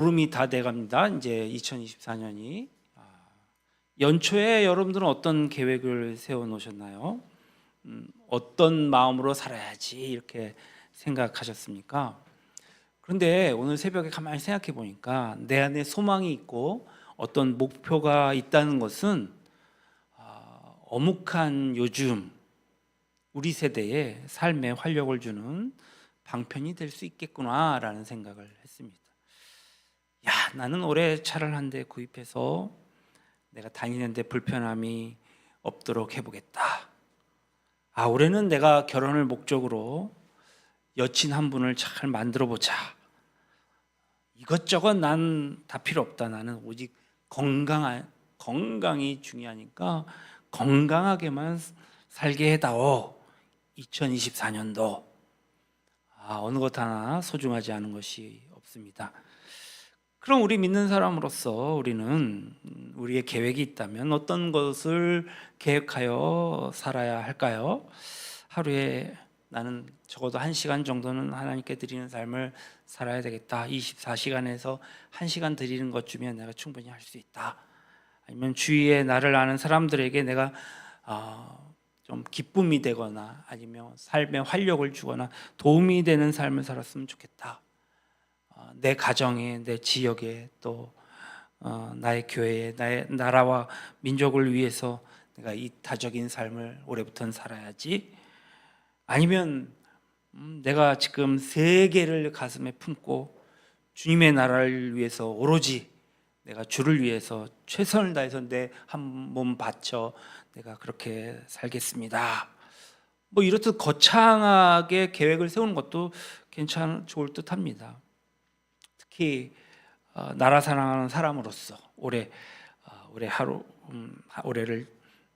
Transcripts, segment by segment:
보름이 다 돼갑니다. 이제 2024년이 아, 연초에 여러분들은 어떤 계획을 세워 놓으셨나요? 음, 어떤 마음으로 살아야지 이렇게 생각하셨습니까? 그런데 오늘 새벽에 가만히 생각해 보니까 내 안에 소망이 있고 어떤 목표가 있다는 것은 아, 어묵한 요즘 우리 세대에 삶에 활력을 주는 방편이 될 수 있겠구나라는 생각을. 야, 나는 올해 차를 한 대 구입해서 내가 다니는데 불편함이 없도록 해보겠다. 아, 올해는 내가 결혼을 목적으로 여친 한 분을 잘 만들어 보자. 이것저것 난 다 필요 없다. 나는 오직 건강한 건강이 중요하니까 건강하게만 살게 해다오. 2024년도 아, 어느 것 하나 소중하지 않은 것이 없습니다. 그럼 우리 믿는 사람으로서 우리는 우리의 계획이 있다면 어떤 것을 계획하여 살아야 할까요? 하루에 나는 적어도 한 시간 정도는 하나님께 드리는 삶을 살아야 되겠다. 24시간에서 한 시간 드리는 것 주면 내가 충분히 할 수 있다. 아니면 주위에 나를 아는 사람들에게 내가 어, 좀 기쁨이 되거나 아니면 삶에 활력을 주거나 도움이 되는 삶을 살았으면 좋겠다. 어, 내 가정에 내 지역에 또 어, 나의 교회에 나의 나라와 민족을 위해서 내가 이타적인 삶을 올해부터는 살아야지 아니면 음, 내가 지금 세계를 가슴에 품고 주님의 나라를 위해서 오로지 내가 주를 위해서 최선을 다해서 내 한 몸 바쳐 내가 그렇게 살겠습니다. 뭐 이렇듯 거창하게 계획을 세우는 것도 괜찮 좋을 듯합니다. 특히 어, 나라 사랑하는 사람으로서 올해 어, 올해 하루 음, 하- 올해를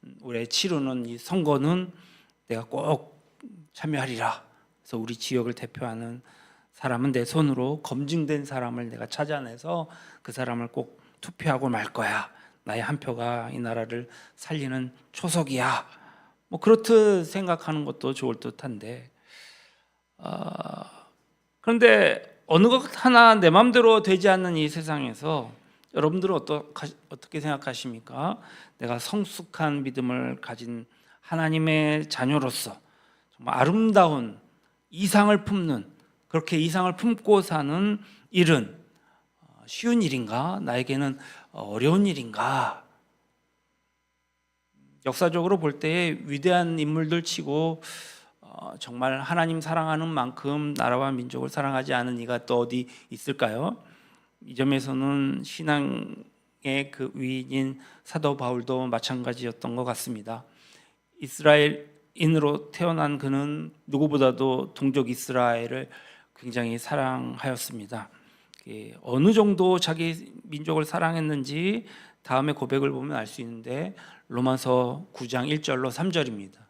음, 올해 치르는 이 선거는 내가 꼭 참여하리라. 그래서 우리 지역을 대표하는 사람은 내 손으로 검증된 사람을 내가 찾아내서 그 사람을 꼭 투표하고 말 거야. 나의 한 표가 이 나라를 살리는 초석이야. 뭐 그렇듯 생각하는 것도 좋을 듯한데 어, 그런데 어느 것 하나 내 마음대로 되지 않는 이 세상에서 여러분들은 어떠, 어떻게 생각하십니까? 내가 성숙한 믿음을 가진 하나님의 자녀로서 정말 아름다운 이상을 품는 그렇게 이상을 품고 사는 일은 어, 쉬운 일인가? 나에게는 어려운 일인가? 역사적으로 볼 때 위대한 인물들 치고 어, 정말 하나님 사랑하는 만큼 나라와 민족을 사랑하지 않은 이가 또 어디 있을까요? 이 점에서는 신앙의 그 위인 사도 바울도 마찬가지였던 것 같습니다. 이스라엘인으로 태어난 그는 누구보다도 동족 이스라엘을 굉장히 사랑하였습니다. 예, 어느 정도 자기 민족을 사랑했는지 다음에 고백을 보면 알 수 있는데 로마서 9장 1절로 3절입니다.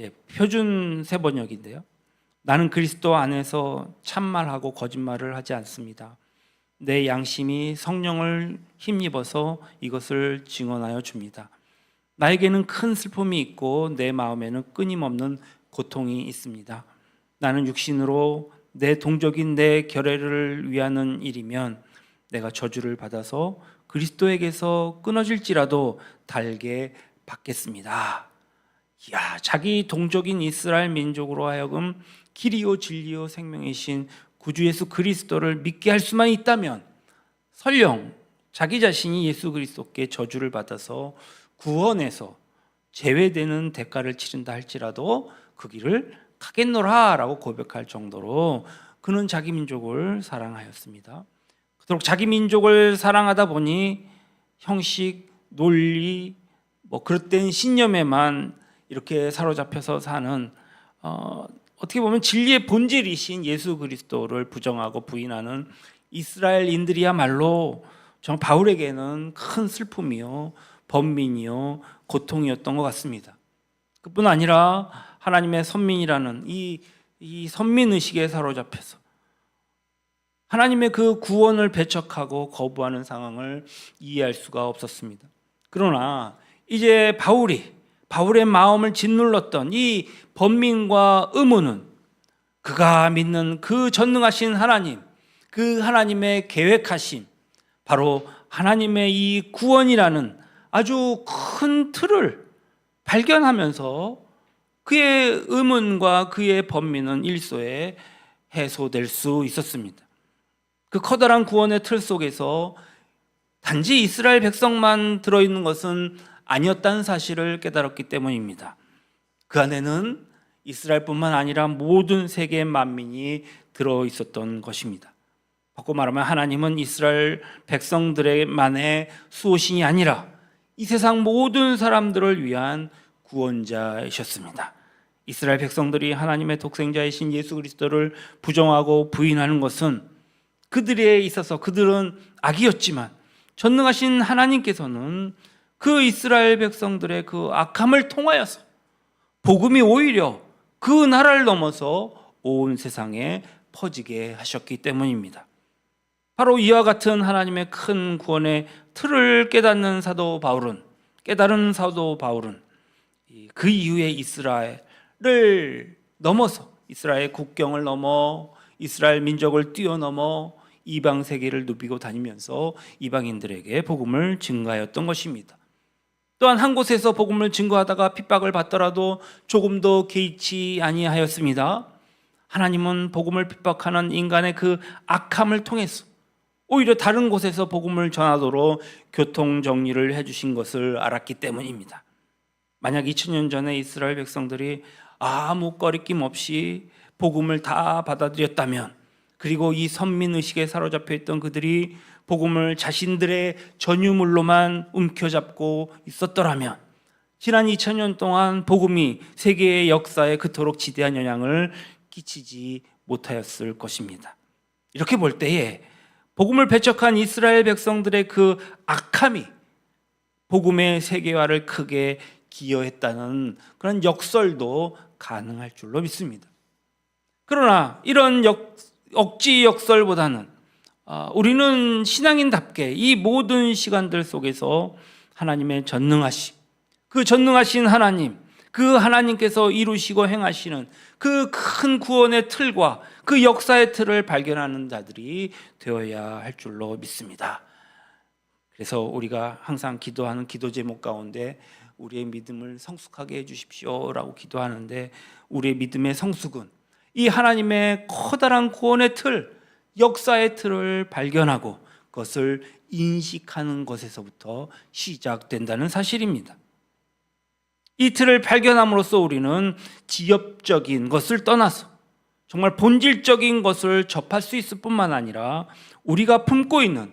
예, 표준 세 번역인데요. 나는 그리스도 안에서 참말하고 거짓말을 하지 않습니다. 내 양심이 성령을 힘입어서 이것을 증언하여 줍니다. 나에게는 큰 슬픔이 있고 내 마음에는 끊임없는 고통이 있습니다. 나는 육신으로 내 동족인 내 결례를 위하는 일이면 내가 저주를 받아서 그리스도에게서 끊어질지라도 달게 받겠습니다. 이야, 자기 동족인 이스라엘 민족으로 하여금 길이요 진리요 생명이신 구주 예수 그리스도를 믿게 할 수만 있다면 설령 자기 자신이 예수 그리스도께 저주를 받아서 구원에서 제외되는 대가를 치른다 할지라도 그 길을 가겠노라라고 고백할 정도로 그는 자기 민족을 사랑하였습니다. 그토록 자기 민족을 사랑하다 보니 형식, 논리, 뭐 그릇된 신념에만 이렇게 사로잡혀서 사는 어, 어떻게 보면 진리의 본질이신 예수 그리스도를 부정하고 부인하는 이스라엘인들이야말로 정말 바울에게는 큰 슬픔이요, 번민이요, 고통이었던 것 같습니다. 그뿐 아니라 하나님의 선민이라는 이, 이 선민 의식에 사로잡혀서 하나님의 그 구원을 배척하고 거부하는 상황을 이해할 수가 없었습니다. 그러나 이제 바울이 바울의 마음을 짓눌렀던 이 번민과 의문은 그가 믿는 그 전능하신 하나님, 그 하나님의 계획하심, 바로 하나님의 이 구원이라는 아주 큰 틀을 발견하면서 그의 의문과 그의 번민은 일소에 해소될 수 있었습니다. 그 커다란 구원의 틀 속에서 단지 이스라엘 백성만 들어있는 것은 아니었다는 사실을 깨달았기 때문입니다. 그 안에는 이스라엘뿐만 아니라 모든 세계 만민이 들어 있었던 것입니다. 바꿔 말하면 하나님은 이스라엘 백성들만의 수호신이 아니라 이 세상 모든 사람들을 위한 구원자이셨습니다. 이스라엘 백성들이 하나님의 독생자이신 예수 그리스도를 부정하고 부인하는 것은 그들에 있어서 그들은 악이었지만 전능하신 하나님께서는 그 이스라엘 백성들의 그 악함을 통하여서 복음이 오히려 그 나라를 넘어서 온 세상에 퍼지게 하셨기 때문입니다. 바로 이와 같은 하나님의 큰 구원의 틀을 깨닫는 사도 바울은 깨달은 사도 바울은 이- 그 이후에 이스라엘을 넘어서 이스라엘 국경을 넘어 이스라엘 민족을 뛰어넘어 이방 세계를 누비고 다니면서 이방인들에게 복음을 증가하였던 것입니다. 또한 한 곳에서 복음을 증거하다가 핍박을 받더라도 조금도 개의치 아니하였습니다. 하나님은 복음을 핍박하는 인간의 그 악함을 통해서 오히려 다른 곳에서 복음을 전하도록 교통 정리를 해 주신 것을 알았기 때문입니다. 만약 2000년 전에 이스라엘 백성들이 아무 꺼리낌 없이 복음을 다 받아들였다면 그리고 이 선민 의식에 사로잡혀 있던 그들이 복음을 자신들의 전유물로만 움켜잡고 있었더라면 지난 2000년 동안 복음이 세계의 역사에 그토록 지대한 영향을 끼치지 못하였을 것입니다. 이렇게 볼 때에 복음을 배척한 이스라엘 백성들의 그 악함이 복음의 세계화를 크게 기여했다는 그런 역설도 가능할 줄로 믿습니다. 그러나 이런 역, 억지 역설보다는 아, 우리는 신앙인답게 이 모든 시간들 속에서 하나님의 전능하심, 그 전능하신 하나님, 그 하나님께서 이루시고 행하시는 그 큰 구원의 틀과 그 역사의 틀을 발견하는 자들이 되어야 할 줄로 믿습니다. 그래서 우리가 항상 기도하는 기도 제목 가운데 우리의 믿음을 성숙하게 해주십시오라고 기도하는데 우리의 믿음의 성숙은 이 하나님의 커다란 구원의 틀, 역사의 틀을 발견하고 그것을 인식하는 것에서부터 시작된다는 사실입니다. 이 틀을 발견함으로써 우리는 지엽적인 것을 떠나서 정말 본질적인 것을 접할 수 있을 뿐만 아니라 우리가 품고 있는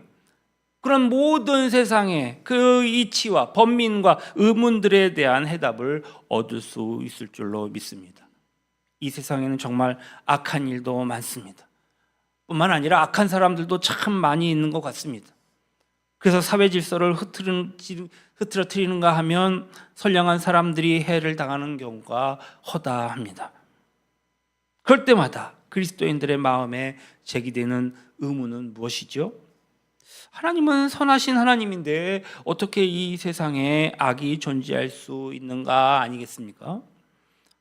그런 모든 세상의 그 이치와 번민과 의문들에 대한 해답을 얻을 수 있을 줄로 믿습니다. 이 세상에는 정말 악한 일도 많습니다. 뿐만 아니라 악한 사람들도 참 많이 있는 것 같습니다. 그래서 사회 질서를 흐트러뜨리는가 하면 선량한 사람들이 해를 당하는 경우가 허다합니다. 그럴 때마다 그리스도인들의 마음에 제기되는 의문은 무엇이죠? 하나님은 선하신 하나님인데 어떻게 이 세상에 악이 존재할 수 있는가 아니겠습니까?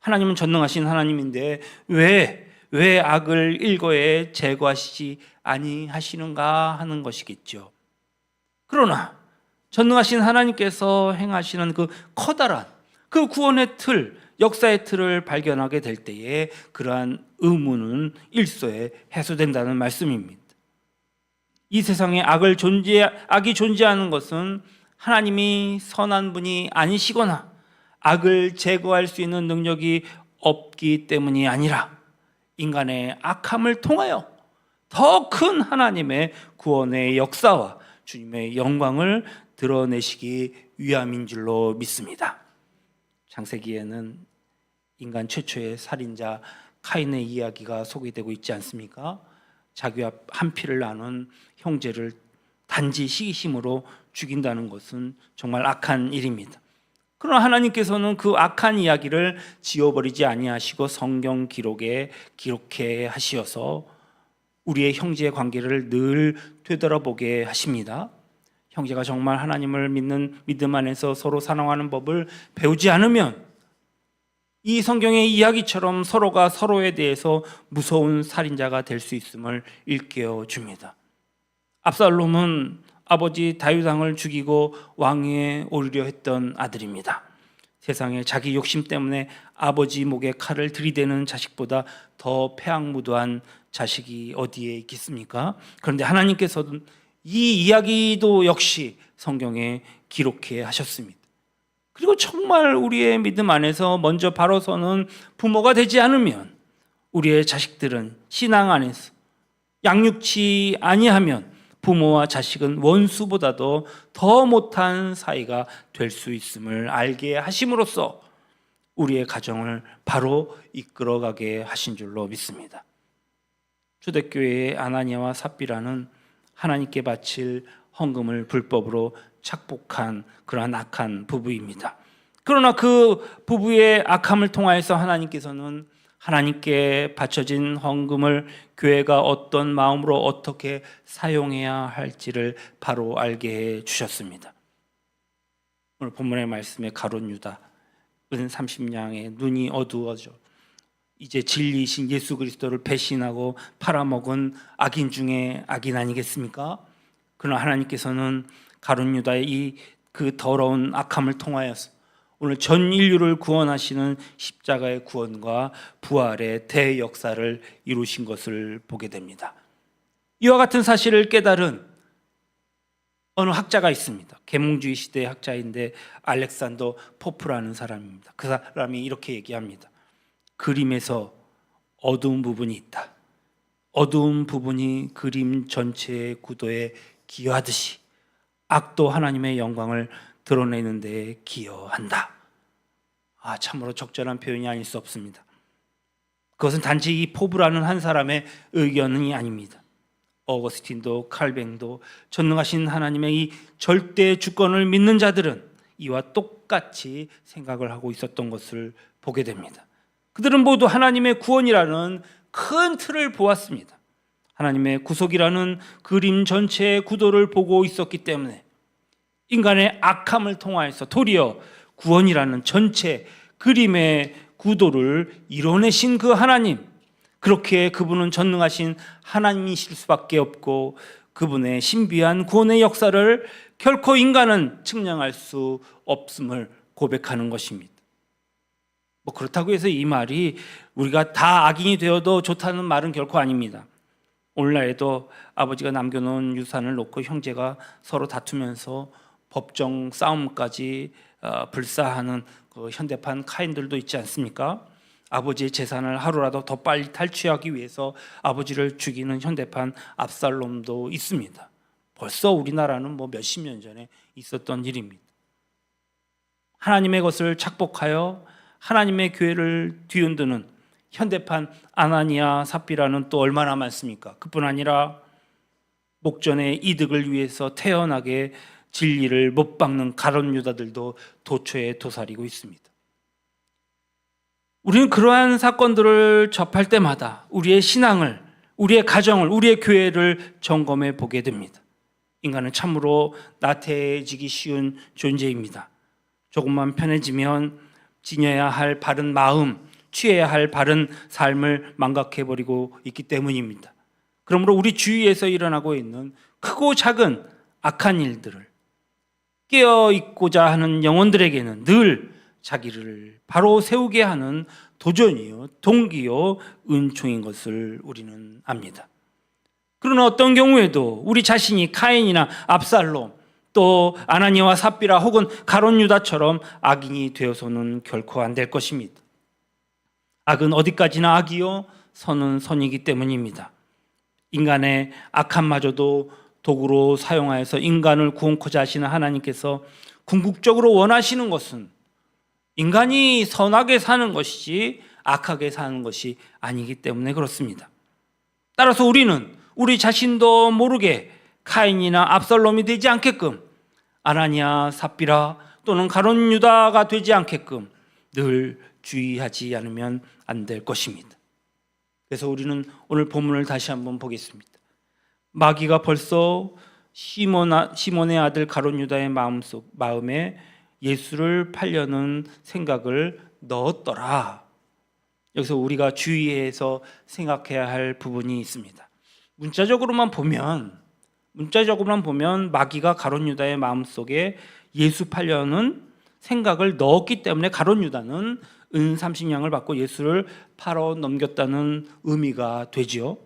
하나님은 전능하신 하나님인데 왜, 왜 악을 일거에 제거하시지 아니하시는가 하는 것이겠죠. 그러나 전능하신 하나님께서 행하시는 그 커다란 그 구원의 틀, 역사의 틀을 발견하게 될 때에 그러한 의문은 일소에 해소된다는 말씀입니다. 이 세상에 악을 존재 악이 존재하는 것은 하나님이 선한 분이 아니시거나 악을 제거할 수 있는 능력이 없기 때문이 아니라 인간의 악함을 통하여 더 큰 하나님의 구원의 역사와 주님의 영광을 드러내시기 위함인 줄로 믿습니다. 창세기에는 인간 최초의 살인자 카인의 이야기가 소개되고 있지 않습니까? 자기와 한 피를 나눈 형제를 단지 시기심으로 죽인다는 것은 정말 악한 일입니다. 그러나 하나님께서는 그 악한 이야기를 지워버리지 아니하시고 성경 기록에 기록해 하시어서 우리의 형제의 관계를 늘 되돌아보게 하십니다. 형제가 정말 하나님을 믿는 믿음 안에서 서로 사랑하는 법을 배우지 않으면 이 성경의 이야기처럼 서로가 서로에 대해서 무서운 살인자가 될 수 있음을 일깨워 줍니다. 압살롬은 아버지 다윗왕을 죽이고 왕위에 오르려 했던 아들입니다. 세상에 자기 욕심 때문에 아버지 목에 칼을 들이대는 자식보다 더 패악무도한 자식이 어디에 있겠습니까? 그런데 하나님께서는 이 이야기도 역시 성경에 기록해 하셨습니다. 그리고 정말 우리의 믿음 안에서 먼저 바로 서는 부모가 되지 않으면 우리의 자식들은 신앙 안에서 양육치 아니하면 부모와 자식은 원수보다도 더 못한 사이가 될 수 있음을 알게 하심으로써 우리의 가정을 바로 이끌어가게 하신 줄로 믿습니다. 초대교회의 아나니아와 삽비라는 하나님께 바칠 헌금을 불법으로 착복한 그러한 악한 부부입니다. 그러나 그 부부의 악함을 통하여서 하나님께서는 하나님께 바쳐진 헌금을 교회가 어떤 마음으로 어떻게 사용해야 할지를 바로 알게 해 주셨습니다. 오늘 본문의 말씀에 가론 유다 은 30냥의 눈이 어두워져 이제 진리이신 예수 그리스도를 배신하고 팔아먹은 악인 중에 악인 아니겠습니까? 그러나 하나님께서는 가룟 유다의 이 그 더러운 악함을 통하여서 오늘 전 인류를 구원하시는 십자가의 구원과 부활의 대역사를 이루신 것을 보게 됩니다. 이와 같은 사실을 깨달은 어느 학자가 있습니다. 계몽주의 시대의 학자인데 알렉산더 포프라는 사람입니다. 그 사람이 이렇게 얘기합니다. 그림에서 어두운 부분이 있다. 어두운 부분이 그림 전체의 구도에 기여하듯이 악도 하나님의 영광을 드러내는 데 기여한다. 아, 참으로 적절한 표현이 아닐 수 없습니다. 그것은 단지 이 포브라는 한 사람의 의견이 아닙니다. 어거스틴도 칼뱅도 전능하신 하나님의 이 절대 주권을 믿는 자들은 이와 똑같이 생각을 하고 있었던 것을 보게 됩니다. 그들은 모두 하나님의 구원이라는 큰 틀을 보았습니다. 하나님의 구속이라는 그림 전체의 구도를 보고 있었기 때문에 인간의 악함을 통하여서 도리어 구원이라는 전체 그림의 구도를 이뤄내신 그 하나님, 그렇게 그분은 전능하신 하나님이실 수밖에 없고 그분의 신비한 구원의 역사를 결코 인간은 측량할 수 없음을 고백하는 것입니다. 뭐 그렇다고 해서 이 말이 우리가 다 악인이 되어도 좋다는 말은 결코 아닙니다. 오늘날에도 아버지가 남겨놓은 유산을 놓고 형제가 서로 다투면서 법정 싸움까지 어, 불사하는 그 현대판 카인들도 있지 않습니까? 아버지의 재산을 하루라도 더 빨리 탈취하기 위해서 아버지를 죽이는 현대판 압살롬도 있습니다. 벌써 우리나라는 뭐 몇십 년 전에 있었던 일입니다. 하나님의 것을 착복하여 하나님의 교회를 뒤흔드는 현대판 아나니아 삽비라는 또 얼마나 많습니까? 그뿐 아니라 목전의 이득을 위해서 태연하게 진리를 못 박는 가론 유다들도 도처에 도사리고 있습니다. 우리는 그러한 사건들을 접할 때마다 우리의 신앙을, 우리의 가정을, 우리의 교회를 점검해 보게 됩니다. 인간은 참으로 나태해지기 쉬운 존재입니다. 조금만 편해지면 지녀야 할 바른 마음, 취해야 할 바른 삶을 망각해 버리고 있기 때문입니다. 그러므로 우리 주위에서 일어나고 있는 크고 작은 악한 일들을 깨어 있고자 하는 영혼들에게는 늘 자기를 바로 세우게 하는 도전이요, 동기요, 은총인 것을 우리는 압니다. 그러나 어떤 경우에도 우리 자신이 카인이나 압살롬 또 아나니와 삽비라 혹은 가론 유다처럼 악인이 되어서는 결코 안 될 것입니다. 악은 어디까지나 악이요 선은 선이기 때문입니다. 인간의 악함마저도 도구로 사용하여서 인간을 구원코자 하시는 하나님께서 궁극적으로 원하시는 것은 인간이 선하게 사는 것이지 악하게 사는 것이 아니기 때문에 그렇습니다. 따라서 우리는 우리 자신도 모르게 카인이나 압살롬이 되지 않게끔 아나니아 삽비라 또는 가론 유다가 되지 않게끔 늘 주의하지 않으면 안 될 것입니다. 그래서 우리는 오늘 본문을 다시 한번 보겠습니다. 마귀가 벌써 시몬, 시몬의 아들 가론 유다의 마음속 마음에 예수를 팔려는 생각을 넣었더라. 여기서 우리가 주의해서 생각해야 할 부분이 있습니다. 문자적으로만 보면 문자적으로만 보면 마귀가 가론 유다의 마음속에 예수 팔려는 생각을 넣었기 때문에 가론 유다는 은 30냥을 받고 예수를 팔아 넘겼다는 의미가 되지요.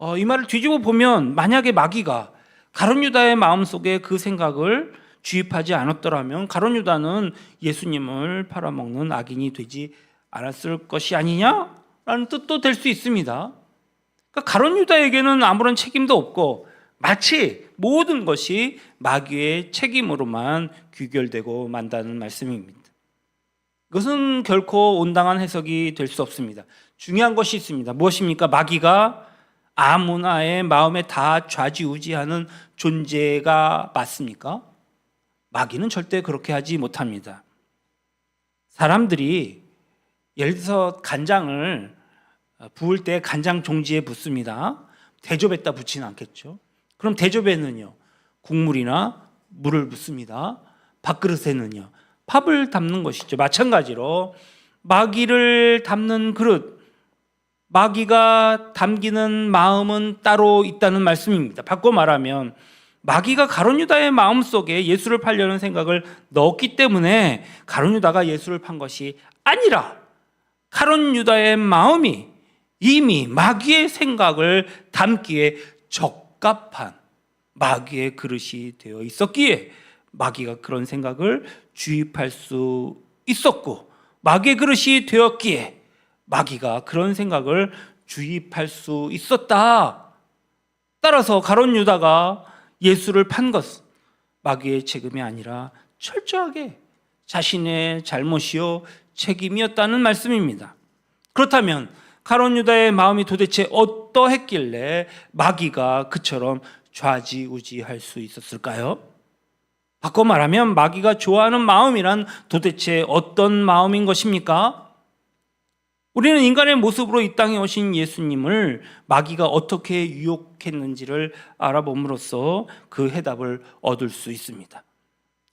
어, 이 말을 뒤집어 보면 만약에 마귀가 가론 유다의 마음속에 그 생각을 주입하지 않았더라면 가론 유다는 예수님을 팔아먹는 악인이 되지 않았을 것이 아니냐라는 뜻도 될 수 있습니다. 그러니까 가론 유다에게는 아무런 책임도 없고 마치 모든 것이 마귀의 책임으로만 귀결되고 만다는 말씀입니다. 이것은 결코 온당한 해석이 될 수 없습니다. 중요한 것이 있습니다. 무엇입니까? 마귀가 아무나의 마음에 다 좌지우지하는 존재가 맞습니까? 마귀는 절대 그렇게 하지 못합니다. 사람들이 예를 들어서 간장을 부을 때 간장 종지에 붓습니다. 대접에다 붓지는 않겠죠. 그럼 대접에는요 국물이나 물을 붓습니다. 밥그릇에는요 밥을 담는 것이죠. 마찬가지로 마귀를 담는 그릇, 마귀가 담기는 마음은 따로 있다는 말씀입니다. 바꿔 말하면 마귀가 가론 유다의 마음 속에 예수를 팔려는 생각을 넣었기 때문에 가론 유다가 예수를 판 것이 아니라 가론 유다의 마음이 이미 마귀의 생각을 담기에 적합한 마귀의 그릇이 되어 있었기에 마귀가 그런 생각을 주입할 수 있었고 마귀의 그릇이 되었기에 마귀가 그런 생각을 주입할 수 있었다. 따라서 가론 유다가 예수를 판 것은 마귀의 책임이 아니라 철저하게 자신의 잘못이요 책임이었다는 말씀입니다. 그렇다면 가론 유다의 마음이 도대체 어떠했길래 마귀가 그처럼 좌지우지할 수 있었을까요? 바꿔 말하면 마귀가 좋아하는 마음이란 도대체 어떤 마음인 것입니까? 우리는 인간의 모습으로 이 땅에 오신 예수님을 마귀가 어떻게 유혹했는지를 알아봄으로써 그 해답을 얻을 수 있습니다.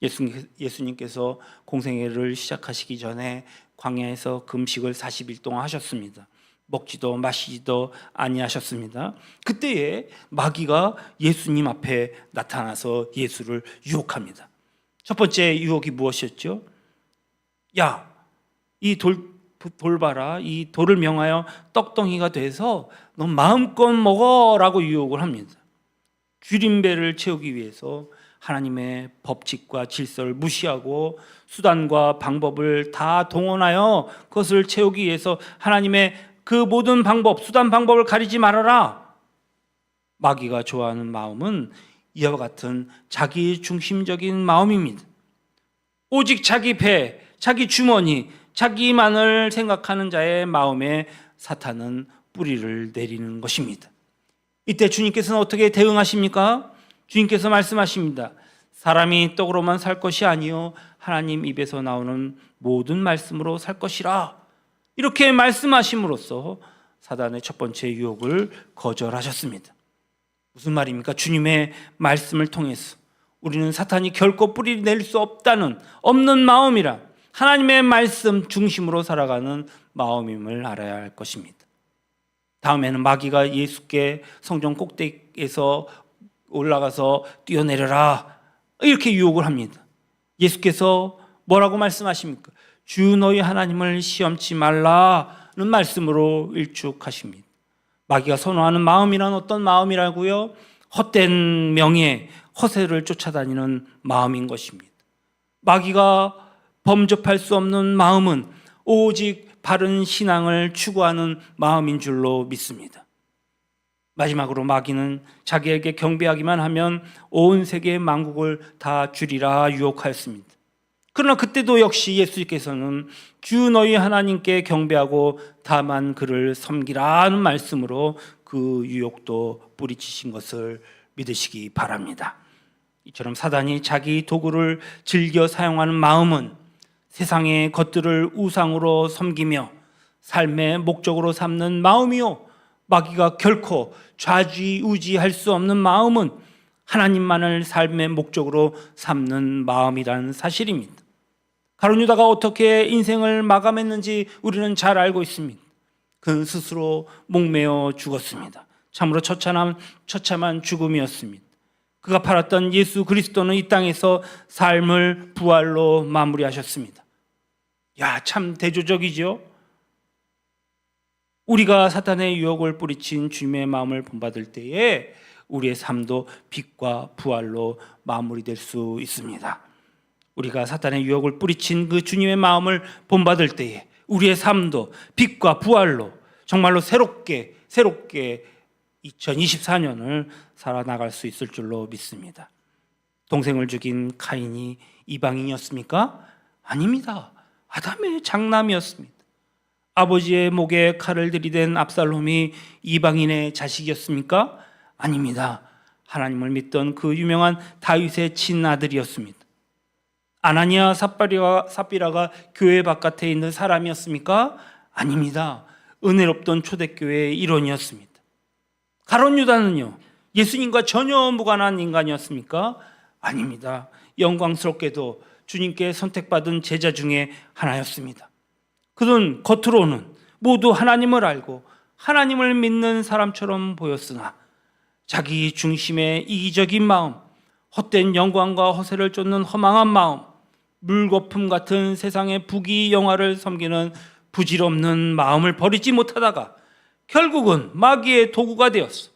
예수님, 께서 공생애를 시작하시기 전에 광야에서 금식을 40일 동안 하셨습니다. 먹지도 마시지도 아니하셨습니다. 그때에 마귀가 예수님 앞에 나타나서 예수를 유혹합니다. 첫 번째 유혹이 무엇이었죠? 야, 이 돌, 돌 봐라. 이 돌을 명하여 떡덩이가 돼서 너 마음껏 먹어라고 유혹을 합니다. 귀린배를 채우기 위해서 하나님의 법칙과 질서를 무시하고 수단과 방법을 다 동원하여 그것을 채우기 위해서 하나님의 그 모든 방법, 수단 방법을 가리지 말아라. 마귀가 좋아하는 마음은 이와 같은 자기 중심적인 마음입니다. 오직 자기 배, 자기 주머니, 자기만을 생각하는 자의 마음에 사탄은 뿌리를 내리는 것입니다. 이때 주님께서는 어떻게 대응하십니까? 주님께서 말씀하십니다. 사람이 떡으로만 살 것이 아니요 하나님 입에서 나오는 모든 말씀으로 살 것이라. 이렇게 말씀하심으로써 사단의 첫 번째 유혹을 거절하셨습니다. 무슨 말입니까? 주님의 말씀을 통해서 우리는 사탄이 결코 뿌리 낼수 없다는 없는 마음이라 하나님의 말씀 중심으로 살아가는 마음임을 알아야 할 것입니다. 다음에는 마귀가 예수께 성전 꼭대기에서 올라가서 뛰어내려라 이렇게 유혹을 합니다. 예수께서 뭐라고 말씀하십니까? 주 너희 하나님을 시험치 말라는 말씀으로 일축하십니다. 마귀가 선호하는 마음이란 어떤 마음이라고요? 헛된 명예, 허세를 쫓아다니는 마음인 것입니다. 마귀가 범접할 수 없는 마음은 오직 바른 신앙을 추구하는 마음인 줄로 믿습니다. 마지막으로 마귀는 자기에게 경배하기만 하면 온 세계의 만국을 다 주리라 유혹하였습니다. 그러나 그때도 역시 예수께서는 주 너희 하나님께 경배하고 다만 그를 섬기라는 말씀으로 그 유혹도 뿌리치신 것을 믿으시기 바랍니다. 이처럼 사단이 자기 도구를 즐겨 사용하는 마음은 세상의 것들을 우상으로 섬기며 삶의 목적으로 삼는 마음이요. 마귀가 결코 좌지우지할 수 없는 마음은 하나님만을 삶의 목적으로 삼는 마음이라는 사실입니다. 가룟 유다가 어떻게 인생을 마감했는지 우리는 잘 알고 있습니다. 그는 스스로 목매어 죽었습니다. 참으로 처참한 처참한 죽음이었습니다. 그가 팔았던 예수 그리스도는 이 땅에서 삶을 부활로 마무리하셨습니다. 야, 참 대조적이죠. 우리가 사탄의 유혹을 뿌리친 주님의 마음을 본받을 때에 우리의 삶도 빛과 부활로 마무리될 수 있습니다. 우리가 사탄의 유혹을 뿌리친 그 주님의 마음을 본받을 때에 우리의 삶도 빛과 부활로 정말로 새롭게 새롭게 2024년을 살아나갈 수 있을 줄로 믿습니다. 동생을 죽인 카인이 이방인이었습니까? 아닙니다. 아담의 장남이었습니다. 아버지의 목에 칼을 들이댄 압살롬이 이방인의 자식이었습니까? 아닙니다. 하나님을 믿던 그 유명한 다윗의 친아들이었습니다. 아나니아 삽비라가, 교회 바깥에 있는 사람이었습니까? 아닙니다. 은혜롭던 초대교회의 일원이었습니다. 가론 유다는요, 예수님과 전혀 무관한 인간이었습니까? 아닙니다. 영광스럽게도 주님께 선택받은 제자 중에 하나였습니다. 그는 겉으로는 모두 하나님을 알고 하나님을 믿는 사람처럼 보였으나 자기 중심의 이기적인 마음, 헛된 영광과 허세를 쫓는 허망한 마음, 물거품 같은 세상의 부귀 영화를 섬기는 부질없는 마음을 버리지 못하다가 결국은 마귀의 도구가 되었어.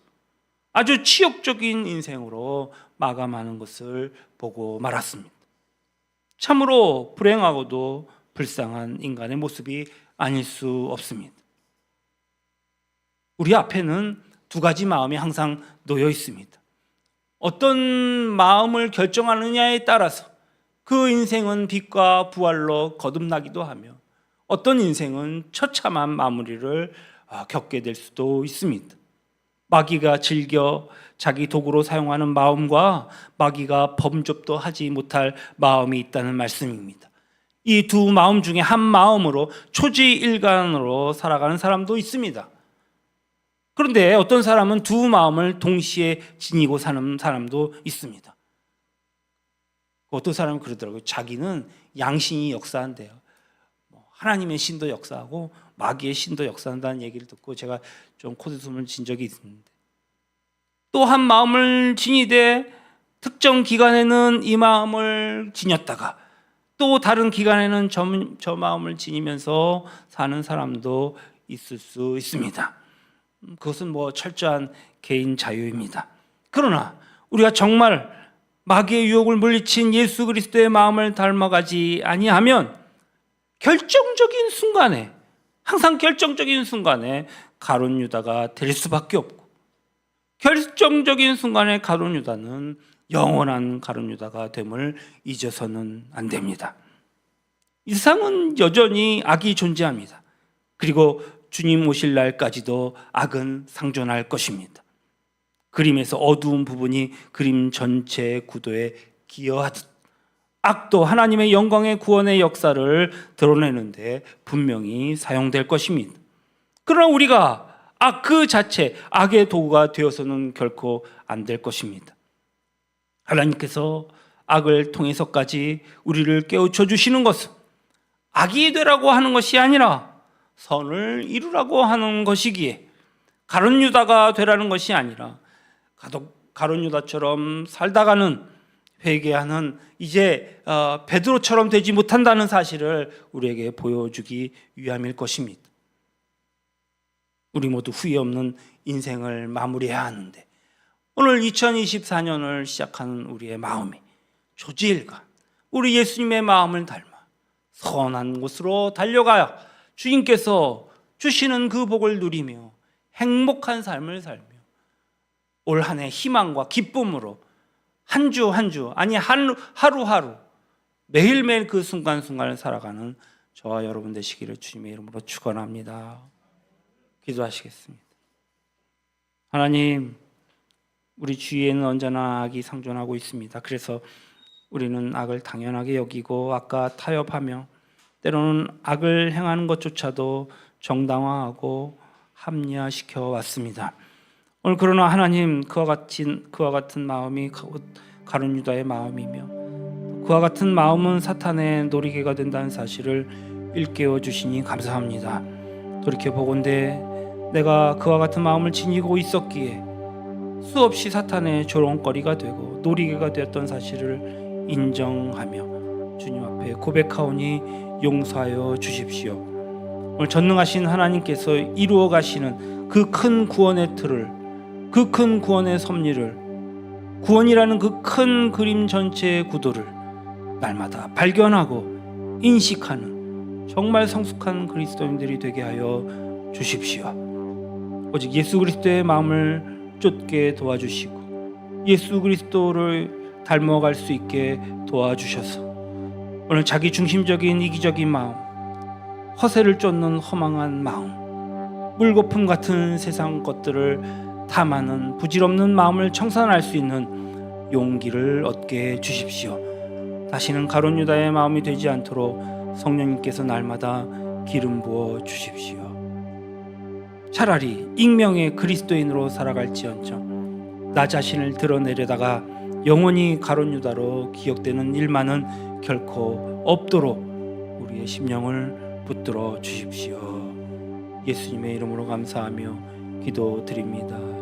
아주 치욕적인 인생으로 마감하는 것을 보고 말았습니다. 참으로 불행하고도 불쌍한 인간의 모습이 아닐 수 없습니다. 우리 앞에는 두 가지 마음이 항상 놓여 있습니다. 어떤 마음을 결정하느냐에 따라서 그 인생은 빛과 부활로 거듭나기도 하며 어떤 인생은 처참한 마무리를 아, 겪게 될 수도 있습니다. 마귀가 즐겨 자기 도구로 사용하는 마음과 마귀가 범접도 하지 못할 마음이 있다는 말씀입니다. 이 두 마음 중에 한 마음으로 초지일간으로 살아가는 사람도 있습니다. 그런데 어떤 사람은 두 마음을 동시에 지니고 사는 사람도 있습니다. 어떤 사람은 그러더라고요. 자기는 양신이 역사한대요. 뭐 하나님의 신도 역사하고 마귀의 신도 역사한다는 얘기를 듣고 제가 좀 코드 숨을 진 적이 있는데 또 한 마음을 지니되 특정 기간에는 이 마음을 지녔다가 또 다른 기간에는 저, 저 마음을 지니면서 사는 사람도 있을 수 있습니다. 그것은 뭐 철저한 개인 자유입니다. 그러나 우리가 정말 마귀의 유혹을 물리친 예수 그리스도의 마음을 닮아가지 아니하면 결정적인 순간에 항상 결정적인 순간에 가론 유다가 될 수밖에 없고 결정적인 순간에 가론 유다는 영원한 가론 유다가 됨을 잊어서는 안 됩니다. 이 세상은 여전히 악이 존재합니다. 그리고 주님 오실 날까지도 악은 상존할 것입니다. 그림에서 어두운 부분이 그림 전체의 구도에 기여하듯 악도 하나님의 영광의 구원의 역사를 드러내는데 분명히 사용될 것입니다. 그러나 우리가 악 그 자체, 악의 도구가 되어서는 결코 안 될 것입니다. 하나님께서 악을 통해서까지 우리를 깨우쳐 주시는 것은 악이 되라고 하는 것이 아니라 선을 이루라고 하는 것이기에 가론 유다가 되라는 것이 아니라 가론 유다처럼 살다가는 회개하는 이제 어, 베드로처럼 되지 못한다는 사실을 우리에게 보여주기 위함일 것입니다. 우리 모두 후회 없는 인생을 마무리해야 하는데 오늘 2024년을 시작하는 우리의 마음이 조지일간 우리 예수님의 마음을 닮아 선한 곳으로 달려가야 주님께서 주시는 그 복을 누리며 행복한 삶을 살며 올 한해 희망과 기쁨으로 한 주 한 주 아니 하루 하루 매일매일 그 순간순간을 살아가는 저와 여러분 되시기를 주님의 이름으로 축원합니다. 기도하시겠습니다. 하나님 우리 주위에는 언제나 악이 상존하고 있습니다. 그래서 우리는 악을 당연하게 여기고 악과 타협하며 때로는 악을 행하는 것조차도 정당화하고 합리화시켜 왔습니다. 오늘 그러나 하나님 그와 같은 그와 같은 마음이 가룟 유다의 마음이며 그와 같은 마음은 사탄의 놀이개가 된다는 사실을 일깨워 주시니 감사합니다. 돌이켜 보건대 내가 그와 같은 마음을 지니고 있었기에 수없이 사탄의 조롱거리가 되고 놀이개가 되었던 사실을 인정하며 주님 앞에 고백하오니 용서하여 주십시오. 오늘 전능하신 하나님께서 이루어 가시는 그 큰 구원의 틀을 그 큰 구원의 섭리를 구원이라는 그 큰 그림 전체의 구도를 날마다 발견하고 인식하는 정말 성숙한 그리스도인들이 되게 하여 주십시오. 오직 예수 그리스도의 마음을 쫓게 도와주시고 예수 그리스도를 닮아갈 수 있게 도와주셔서 오늘 자기 중심적인 이기적인 마음, 허세를 쫓는 허망한 마음, 물거품 같은 세상 것들을 탐하는 부질없는 마음을 청산할 수 있는 용기를 얻게 주십시오. 다시는 가론 유다의 마음이 되지 않도록 성령님께서 날마다 기름 부어 주십시오. 차라리 익명의 그리스도인으로 살아갈지언정 나 자신을 드러내려다가 영원히 가론 유다로 기억되는 일만은 결코 없도록 우리의 심령을 붙들어 주십시오. 예수님의 이름으로 감사하며 기도드립니다.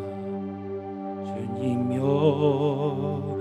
주님여